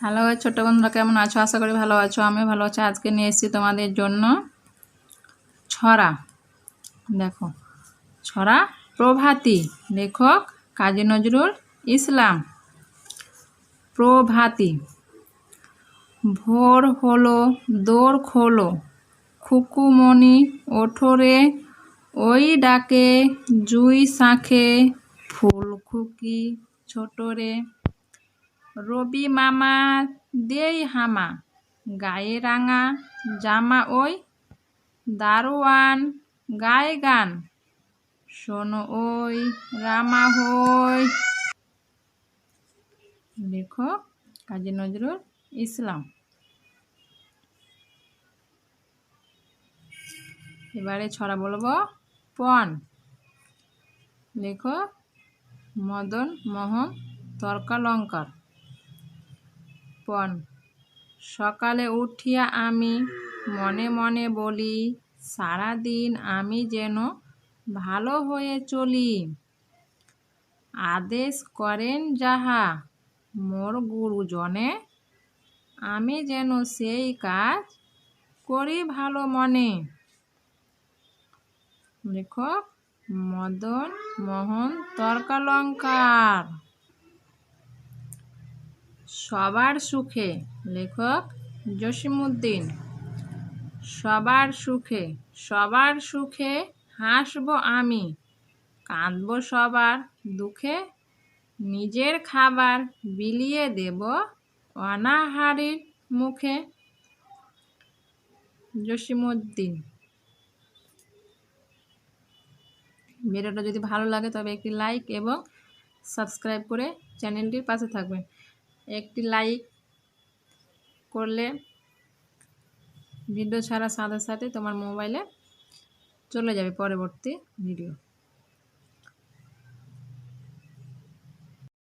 Hello, ছোট্ট বন্ধুরা, কেমন আছো? আশা করি ভালো আছো। আমি ভালো আছি। আজকে নিয়ে এসেছি তোমাদের জন্য ছড়া। দেখো, ছড়া প্রভাতী লেখক কাজী নজরুল ইসলাম। প্রভাতী। ভোর হলো দৌড় খোলো, খুকুমণি ওঠোরে, ওই ডাকে জুই শাঁখে ফুল খুকি ছোটরে। রবি মামা, দেই হামা, গায়ে রাঙা জামা ওই, দারোয়ান গায়ে গান, শোনো ওই রামা হই। লেখো কাজী নজরুল ইসলাম। এবারে ছড়া বলব, পণ। লেখো, মদন, মোহন, তর্কালঙ্কার। পণ সকালে উঠিয়া আমি মনে মনে বলি, সারাদিন আমি যেন ভালো হয়ে চলি। আদেশ করেন যাহা মোর গুরুজনে, আমি যেন সেই কাজ করি ভালো মনে। লেখক মদন মোহন তর্কালঙ্কার। সবার সুখে, লেখক জসিমুদ্দিন সবার সুখে সবার সুখে হাসব আমি, কাঁদব সবার দুঃখে, নিজের খাবার বিলিয়ে দেব অনাহারির মুখে। জসিমুদ্দিন ভিডিওটা যদি ভালো লাগে তবে একটি লাইক এবং সাবস্ক্রাইব করে চ্যানেলটির পাশে থাকবেন। একটি লাইক করলে ভিডিও ছাড়া সাথে সাথে তোমার মোবাইলে চলে যাবে পরবর্তী ভিডিও